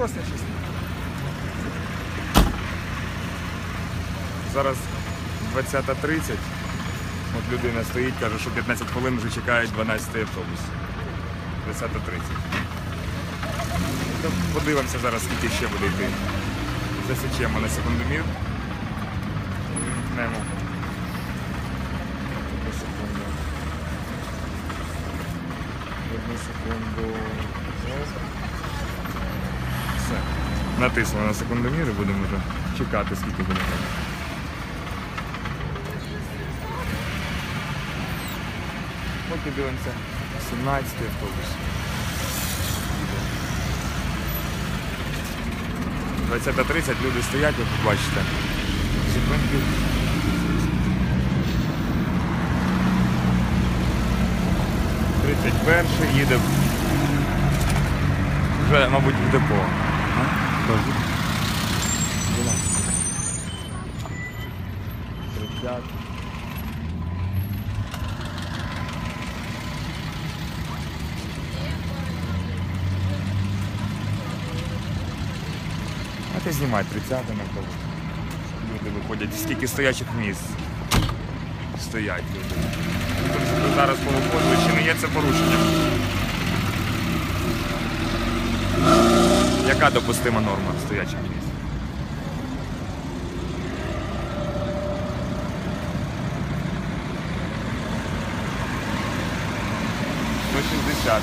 просто чисто. Зараз 20.30. От людина стоїть, каже, що 15 хвилин вже чекають 12 автобус. 20.30. Ну, Подивимося зараз, скільки ще буде йти. Засічемо на секундомір. Вимкнемо. Одну секунду. Одну секунду. Все. Натиснули на секундомір і будемо вже чекати, скільки буде. Поки дивимося 17 автобус. 20.30 люди стоять, як ви бачите. Зупинки. Тридцять перший їде вже, мабуть, в депо. Кажуть. 30. А ти знімай 30 на кого. Люди виходять, скільки стоячих місць. Стоять люди. Зараз повиходили, чи не є це порушенням? Яка допустима норма стоячих місць? Шістдесят.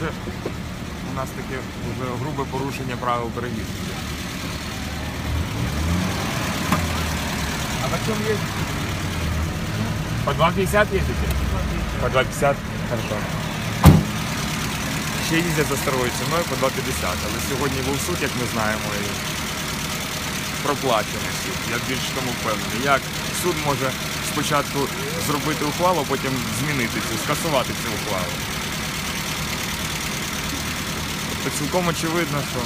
Це у нас таке вже грубе порушення правил перевізки. А на чому є? По 2,50 їздите? По 2,50? Хорошо. Ще їздять за старою ціною по 2,50, але сьогодні був суд, як ми знаємо, і проплачений суд. Я більш тому впевнений. Як суд може спочатку зробити ухвалу, а потім змінити цю, скасувати цю ухвалу. Тобто цілком очевидно, що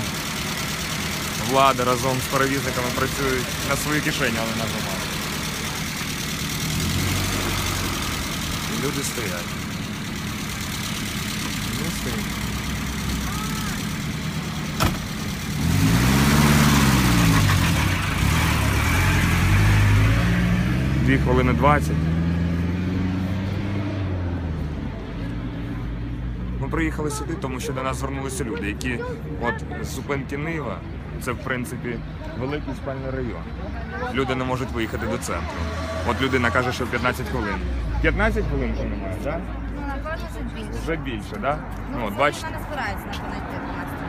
влада разом з перевізниками працюють на свої кишені, але на громаду. І люди стоять. Люди стоять. Дві хвилини двадцять. Ми приїхали сюди, тому що до нас звернулися люди, які от з зупинки Нива, це в принципі великий спальний район. Люди не можуть виїхати до центру. От людина каже, що 15 хвилин. 15 хвилин вже немає, так? Ну. Вже більше, так? Ну, от це бачите, Вона не збирається, напевно, йти 12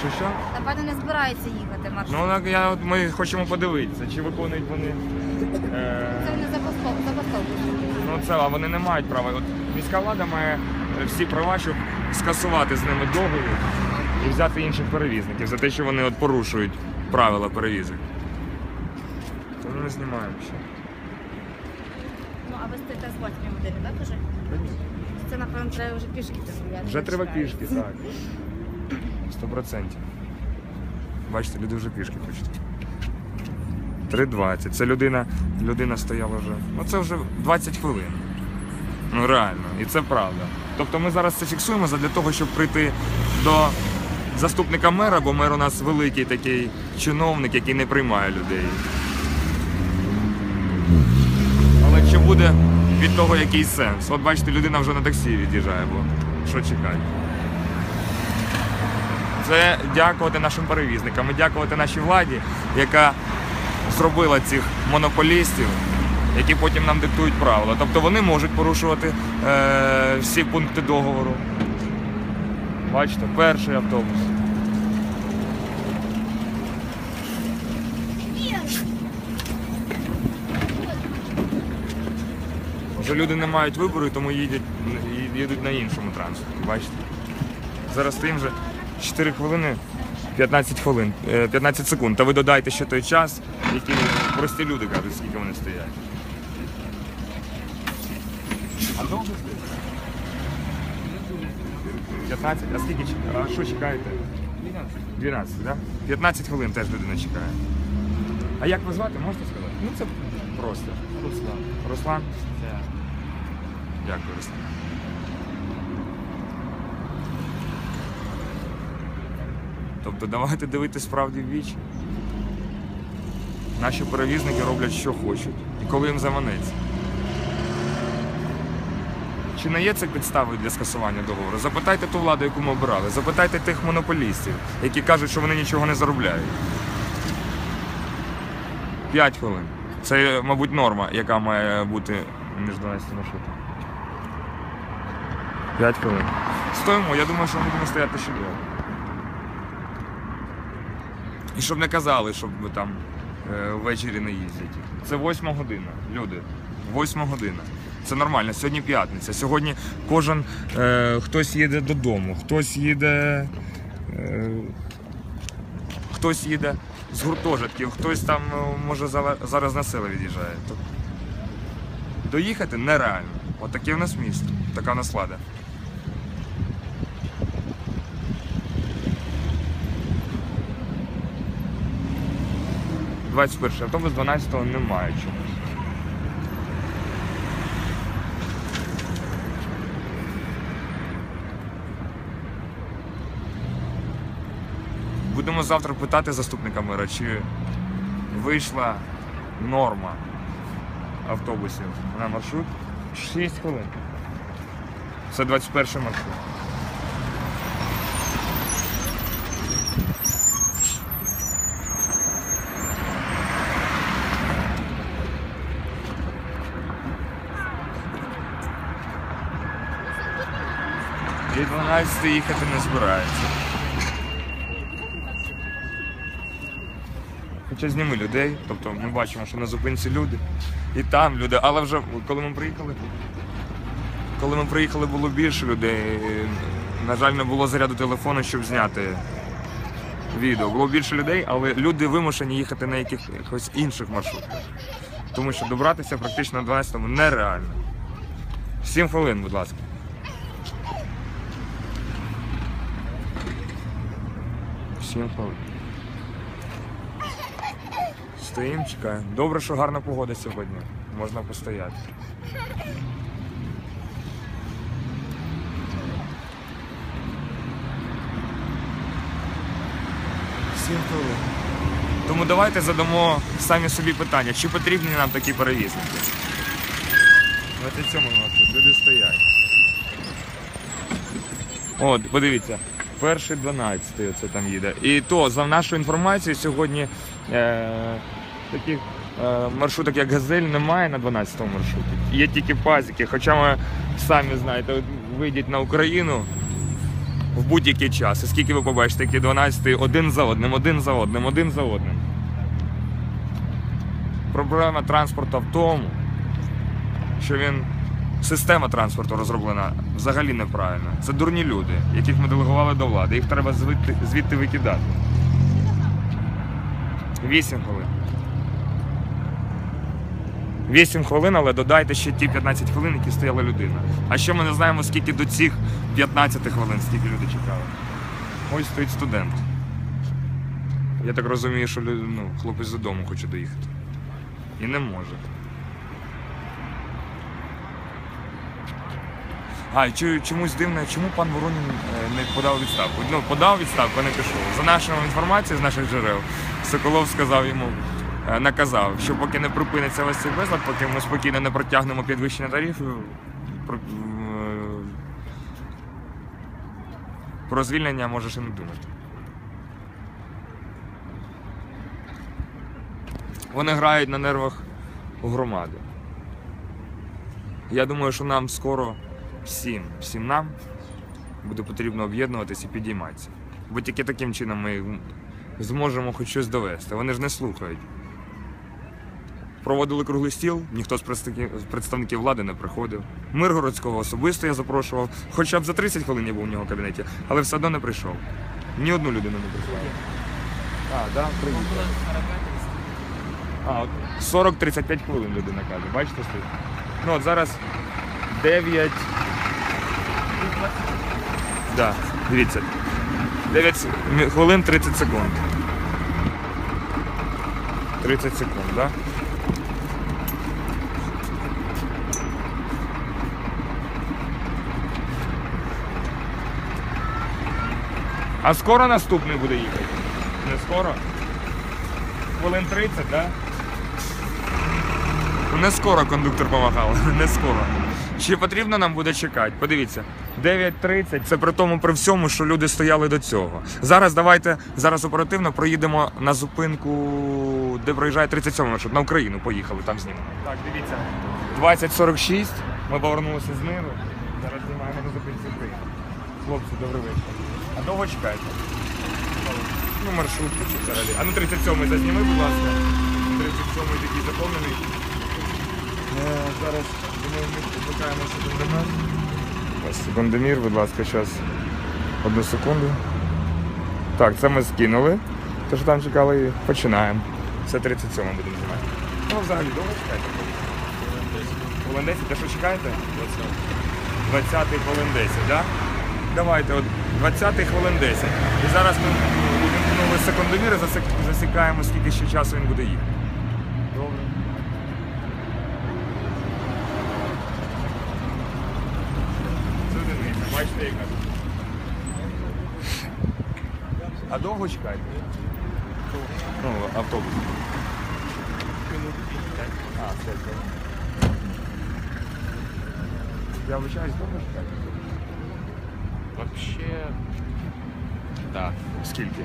що що? Напевно, не збирається їхати маршрут. Ну так я от ми хочемо подивитися, чи виконують вони. Е... Це вони забастовку. забастовку. Ну це а вони не мають права. От міська влада має всі права, щоб скасувати з ними договір і взяти інших перевізників за те, що вони от порушують правила перевізок. То ми не знімаємо ще. Ну, а ви стоїте з 8 години, так уже? Це, напевно, треба вже пішки. я Вже треба пішки, так. Сто процентів. Бачите, люди вже пішки хочуть. 3.20. Це людина, людина стояла вже. Ну це вже 20 хвилин. Ну реально, і це правда. Тобто ми зараз це фіксуємо для того, щоб прийти до заступника мера, бо мер у нас великий такий чиновник, який не приймає людей. Але чи буде від того якийсь сенс? От бачите, людина вже на таксі від'їжджає, бо що чекати? Це дякувати нашим перевізникам і дякувати нашій владі, яка зробила цих монополістів, які потім нам диктують правила. Тобто вони можуть порушувати е, всі пункти договору. Бачите, перший автобус. Вже люди не мають вибору, тому їдуть, їдуть на іншому транспорті. Бачите? Зараз стоїмо вже 4 хвилини 15 хвилин, е, 15 секунд. Та ви додайте ще той час, який прості люди кажуть, скільки вони стоять. А довго стоїть? 15? А скільки чекаєте? А що чекаєте? 12. 12, так? 15 хвилин теж людина чекає. А як ви звати, можете сказати? Ну це просто. Руслан. Руслан? Так. Дякую, Руслан. Тобто давайте дивитися справді в вічі. Наші перевізники роблять, що хочуть, і коли їм заманеться. Чи не є це підставою для скасування договору? Запитайте ту владу, яку ми обирали. Запитайте тих монополістів, які кажуть, що вони нічого не заробляють. П'ять хвилин. Це, мабуть, норма, яка має бути між 12 маршрутами. 5 хвилин. Стоїмо, я думаю, що ми будемо стояти ще довго. І щоб не казали, щоб ви там е, ввечері не їздять. Це восьма година, люди. Восьма година. Це нормально. Сьогодні п'ятниця. Сьогодні кожен е, хтось їде додому, хтось їде. Е, хтось їде з гуртожитків, хтось там, е, може, зараз на село від'їжджає. Доїхати нереально. Отаке в нас місто, така в нас влада. Двадцять автобус 12-го немає чомусь. Будемо завтра питати заступника мера, чи вийшла норма автобусів на маршрут 6 хвилин. Це 21 маршрут. І 12 їхати не збирається. Хоча зніми людей, тобто ми бачимо, що на зупинці люди, і там люди, але вже коли ми приїхали, коли ми приїхали, було більше людей. На жаль, не було заряду телефону, щоб зняти відео. Було більше людей, але люди вимушені їхати на якихось інших маршрутах. Тому що добратися практично на 12-му нереально. 7 хвилин, будь ласка. Сім хвилин. Стоїмо, чекаємо. Добре, що гарна погода сьогодні. Можна постояти. Сім хвилин. Тому давайте задамо самі собі питання, чи потрібні нам такі перевізники. Ось і цьому ночі люди стоять. От, подивіться, перший 12 оце там їде. І то, за нашу інформацію, сьогодні е, таких е, маршруток, як Газель, немає на 12-му маршруті. Є тільки пазики. Хоча ми самі знаєте, вийдіть на Україну в будь-який час. І скільки ви побачите, які 12-й один за одним, один за одним, один за одним. Проблема транспорту в тому, що він система транспорту розроблена взагалі неправильно. Це дурні люди, яких ми делегували до влади. Їх треба звідти, звідти викидати. Вісім хвилин. Вісім хвилин, але додайте ще ті 15 хвилин, які стояла людина. А ще ми не знаємо, скільки до цих 15 хвилин, скільки люди чекали. Ось стоїть студент. Я так розумію, що ну, хлопець додому хоче доїхати. І не може. А, і чомусь дивно, чому пан Воронін е, не подав відставку? Ну, подав відставку, а не пішов. За нашою інформацією з наших джерел, Соколов сказав йому, наказав, що поки не припиниться весь цей безлад, поки ми спокійно не протягнемо підвищення тарифів, про, е, про звільнення можеш і не думати. Вони грають на нервах громади. Я думаю, що нам скоро всім, всім нам буде потрібно об'єднуватися і підійматися. Бо тільки таким чином ми зможемо хоч щось довести. Вони ж не слухають. Проводили круглий стіл, ніхто з представників, влади не приходив. Миргородського особисто я запрошував, хоча б за 30 хвилин я був у нього в кабінеті, але все одно не прийшов. Ні одну людину не прислали. А, да, привіт. А, 40-35 хвилин людина каже. Бачите, стоїть? Ну от зараз 9. Да, дивіться. 9 хвилин 30 секунд. 30 секунд, так? Да? А скоро наступний буде їхати? Не скоро? Хвилин 30, так? Да? Не скоро кондуктор помагав, не скоро. Ще потрібно нам буде чекати. Подивіться, 9.30 це при тому при всьому, що люди стояли до цього. Зараз давайте зараз оперативно проїдемо на зупинку, де проїжджає 37 маршрут, на Україну поїхали, там знімемо. Так, дивіться. 20.46, ми повернулися з Ниву. Зараз знімаємо на зупинці Україна. Хлопці, добрий вечір. А довго чекаєте? Ну, маршрутку чи взагалі. А ну 37-й зазніми, будь ласка. 37-й такий заповнений. Зараз думаю, ми викликаємо секундомер. Ось секундомір, будь ласка, зараз. Одну секунду. Так, це ми скинули. Те, що там чекали, і починаємо. Це 37 будемо знімати. Ну, взагалі, довго чекаєте? Хвилин 10, те що чекаєте? 20 хвилин 10, так? Да? Давайте, от 20 хвилин 10. І зараз ми увімкнули секундомір і засікаємо, скільки ще часу він буде їхати. Добре. Це одиниця, бачите. А довго чекаєте? Ну, автобус. А, все, все. Я вибачаюсь, довго чекаєте? Вообще, да. Скільки?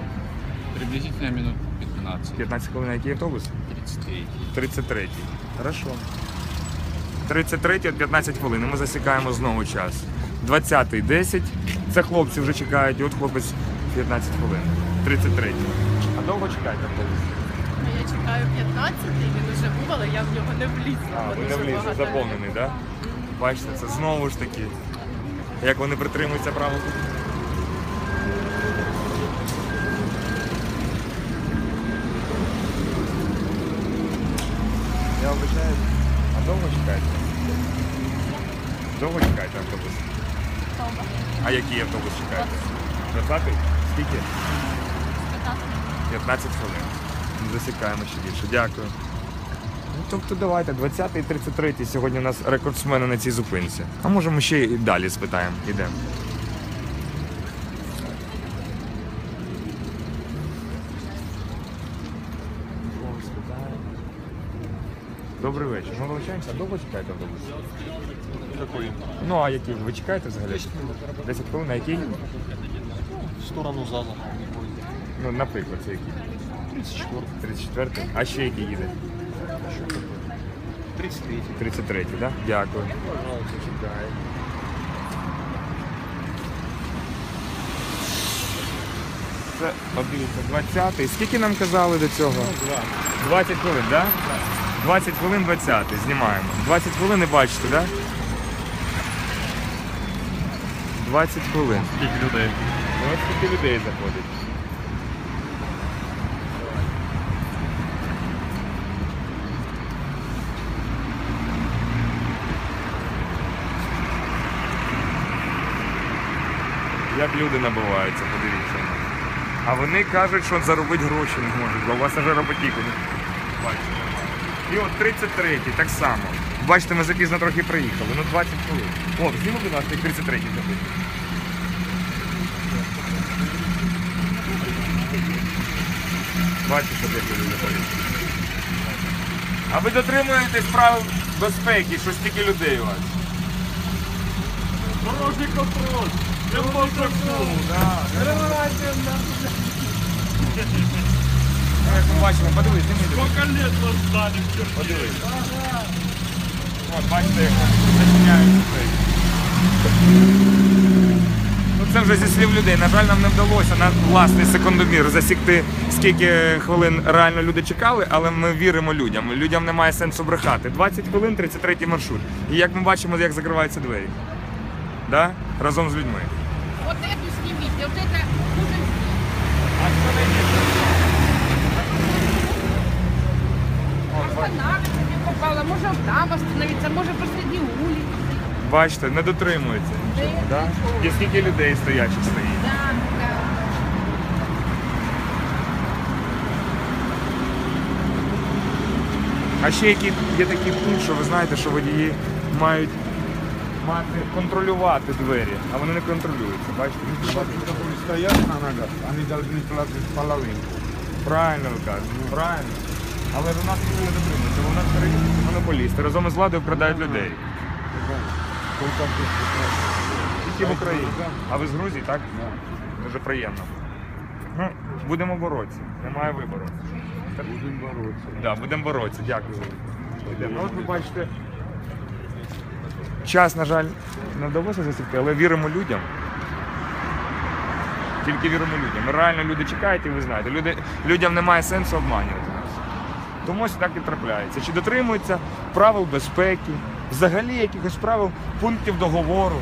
Приблизительно минут 15. 15 хвилин, який автобус? 33. 33. Хорошо. 33 от 15 хвилин. і Ми засікаємо знову час. 20 10. Це хлопці вже чекають, і от хлопець 15 хвилин. 33. А довго чекаєте автобус? Я чекаю 15 він уже був, але я в нього не влізла. А, бо ви не дуже влізли, багато заповнений, так? Да? Бачите, це знову ж таки. Як вони притримуються правил. Я вибачаю. А довго чекаєте? Довго чекаєте автобус? Довго. А який автобус чекаєте? 20-й? Скільки? 15 хвилин. Засікаємо ще більше. Дякую. Тобто давайте, 20 і 33 сьогодні у нас рекордсмени на цій зупинці. А може ми ще і далі спитаємо. Ідемо. Добрий вечір. Ми вилучаємося. Довго чекаєте автобус? Какой? Ну а який? Ви чекаєте взагалі? 10 хвилин, а який? В сторону ЗАЗа. Ну, наприклад, це який? 34. 34 А ще який їде? 33. 33 так? Да? Дякую. Пожалуйста. Чекай. Це, от 20-й. Скільки нам казали до цього? 20 хвилин, так? Да? 20 хвилин 20 знімаємо. 20 хвилин і бачите, так? Да? 20 хвилин. Скільки людей? Ну, Ось скільки людей заходить. Як люди набиваються, подивіться. А вони кажуть, що заробити гроші не можуть, бо у вас вже роботіку. Бачите. І от 33 й так само. Бачите, ми запізно трохи приїхали, ну 20 хвилин. О, зніми, будь ласка, як 33 заходить. Бачиш, що як люди. А ви дотримуєтесь правил безпеки, що стільки людей у вас? Дорожній контроль! Як ми бачимо, подивись. Сколько лет вас знали? Подивись. От, бачите, як зачиняють. Ну, це вже зі слів людей. На жаль, нам не вдалося на власний секундомір засікти, скільки хвилин реально люди чекали, але ми віримо людям. Людям немає сенсу брехати. 20 хвилин, 33 маршрут. І як ми бачимо, як закриваються двері. Да? Разом з людьми вот эту снимите, вот это уже Останавливаться не попала, може там остановитися, може посередні вулиці. Бачите, не дотримується нічого, да? І скільки людей стоячих стоїть. Так. А ще які є такі пункт, що ви знаєте, що водії мають мати контролювати двері, а вони не контролюються. Бачите? которые стоят на ногах, они должны платить половинку. Правильно ви кажете, правильно. Але до нас не дотримується, бо в нас монополісти разом із владою вкрадають людей. Тільки в Україні. А ви з Грузії, так? Дуже приємно. Ну, будемо боротися, немає вибору. будем бороться. Да, будемо боротися, дякую. Ну, от ви бачите, час, на жаль, не вдалося засікти, але віримо людям. Тільки віримо людям. Реально люди чекають, і ви знаєте, люди, людям немає сенсу обманювати нас. Тому ось так і трапляється. Чи дотримуються правил безпеки, взагалі якихось правил пунктів договору.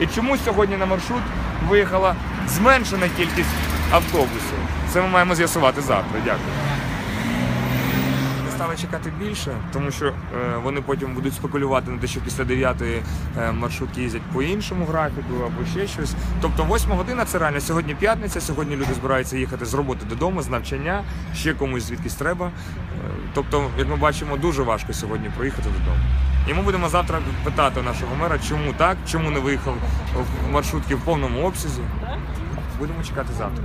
І чому сьогодні на маршрут виїхала зменшена кількість автобусів? Це ми маємо з'ясувати завтра. Дякую. Стали чекати більше, тому що е, вони потім будуть спекулювати на те, що після 9-ї е, маршрутки їздять по іншому графіку або ще щось. Тобто 8 година це реально сьогодні п'ятниця, сьогодні люди збираються їхати з роботи додому, з навчання, ще комусь звідкись треба. Е, тобто, як ми бачимо, дуже важко сьогодні проїхати додому. І ми будемо завтра питати нашого мера, чому так, чому не виїхав маршрутки в повному обсязі. Будемо чекати завтра.